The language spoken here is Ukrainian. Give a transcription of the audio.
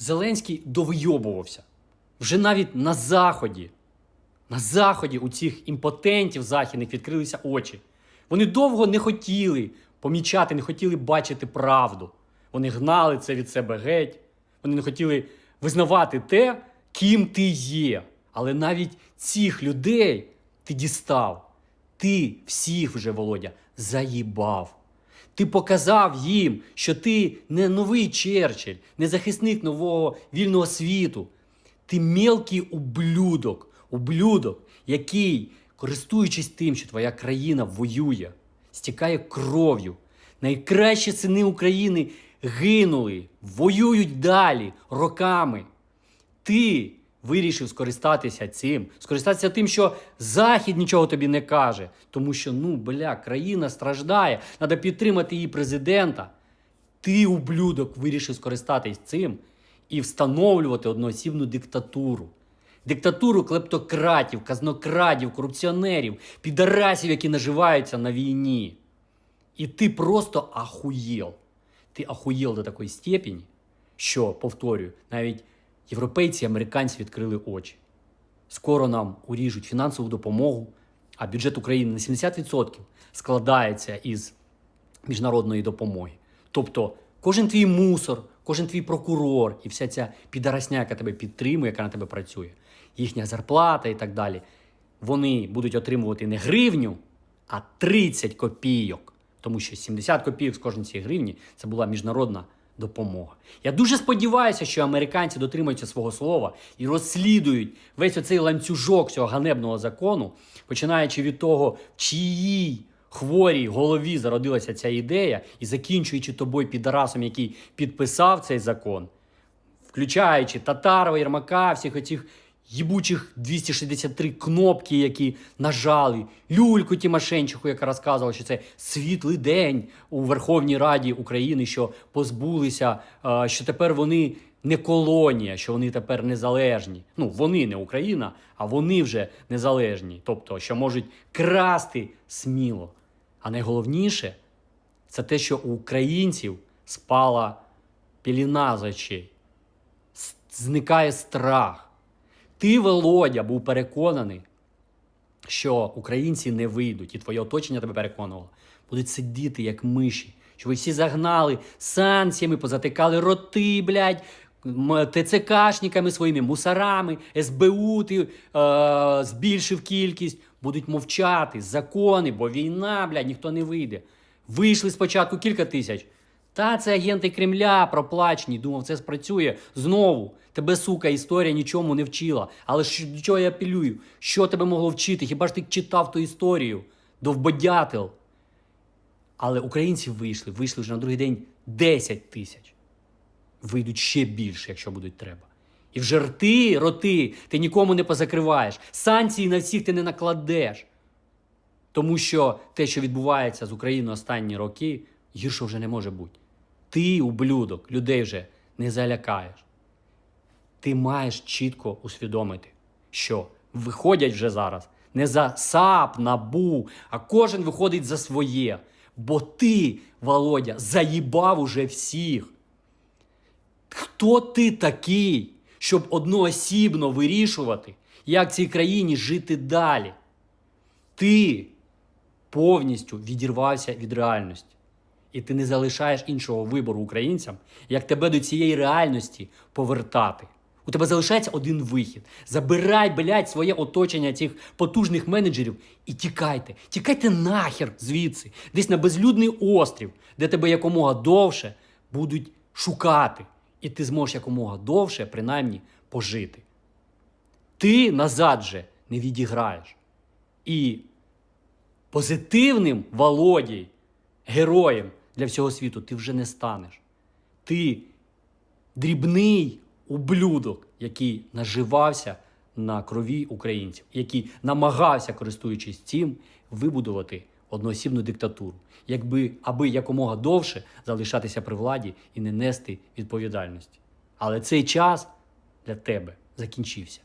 Зеленський довийобувався. Вже навіть на Заході, на Заході у цих імпотентів західних відкрилися очі. Вони довго не хотіли помічати, не хотіли бачити правду. Вони гнали це від себе геть. Вони не хотіли визнавати те, ким ти є. Але навіть цих людей ти дістав. Ти всіх вже, Володя, заїбав. Ти показав їм, що ти не новий Черчилль, не захисник нового вільного світу. Ти мелкий ублюдок, ублюдок, який, користуючись тим, що твоя країна воює, стікає кров'ю. Найкращі сини України гинули, воюють далі роками. Ти вирішив скористатися цим, скористатися тим, що Захід нічого тобі не каже. Тому що, ну, бля, країна страждає, треба підтримати її президента. Ти, ублюдок, вирішив скористатись цим і встановлювати одноосібну диктатуру. Диктатуру клептократів, казнокрадів, корупціонерів, підарасів, які наживаються на війні. І ти просто ахуєл. Ти ахуєл до такої степені, що, повторюю, навіть європейці і американці відкрили очі. Скоро нам уріжуть фінансову допомогу, а бюджет України на 70% складається із міжнародної допомоги. Тобто кожен твій мусор, кожен твій прокурор і вся ця підарасня, яка тебе підтримує, яка на тебе працює, їхня зарплата і так далі, вони будуть отримувати не гривню, а 30 копійок. Тому що 70 копійок з кожної цієї гривні це була міжнародна допомога. Я дуже сподіваюся, що американці дотримуються свого слова і розслідують весь оцей ланцюжок цього ганебного закону, починаючи від того, в чиїй хворій голові зародилася ця ідея, і закінчуючи тобою підарасом, який підписав цей закон, включаючи Татарова, Єрмака, всіх оцих їбучих 263 кнопки, які нажали, Люльку Тимошенчиху, яка розказувала, що це світлий день у Верховній Раді України, що позбулися, е, що тепер вони не колонія, що вони тепер незалежні. Ну, вони не Україна, а вони вже незалежні. Тобто, що можуть красти сміло. А найголовніше це те, що у українців спала піліна з очей зникає страх. Ти, Володя, був переконаний, що українці не вийдуть, і твоє оточення тебе переконувало, будуть сидіти як миші, що ви всі загнали санкціями, позатикали роти, блядь, ТЦКшниками своїми, мусорами, СБУ ти е, збільшив кількість, будуть мовчати, закони, бо війна, блядь, ніхто не вийде. Вийшли спочатку кілька тисяч. Та це агенти Кремля проплачені. Думав, це спрацює знову. Тебе, сука, історія нічому не вчила. Але що, до чого я апелюю? Що тебе могло вчити? Хіба ж ти читав ту історію? Довбодятел. Але українці вийшли, вийшли вже на другий день 10 тисяч. Вийдуть ще більше, якщо будуть треба. І вже рти, роти, ти нікому не позакриваєш. Санкції на всіх ти не накладеш. Тому що те, що відбувається з Україною останні роки, гірше вже не може бути. Ти, ублюдок, людей вже не залякаєш. Ти маєш чітко усвідомити, що виходять вже зараз не за САП, набу, а кожен виходить за своє. Бо ти, Володя, заїбав уже всіх. Хто ти такий, щоб одноосібно вирішувати, як цій країні жити далі? Ти повністю відірвався від реальності. І ти не залишаєш іншого вибору українцям, як тебе до цієї реальності повертати. У тебе залишається один вихід. Забирай, блядь, своє оточення цих потужних менеджерів і тікайте. Тікайте нахер звідси, десь на безлюдний острів, де тебе якомога довше будуть шукати. І ти зможеш якомога довше, принаймні, пожити. Ти назад же не відіграєш. І позитивним Володій, героєм для всього світу ти вже не станеш. Ти дрібний ублюдок, який наживався на крові українців, який намагався, користуючись цим, вибудувати одноосібну диктатуру, якби аби якомога довше залишатися при владі і не нести відповідальності. Але цей час для тебе закінчився.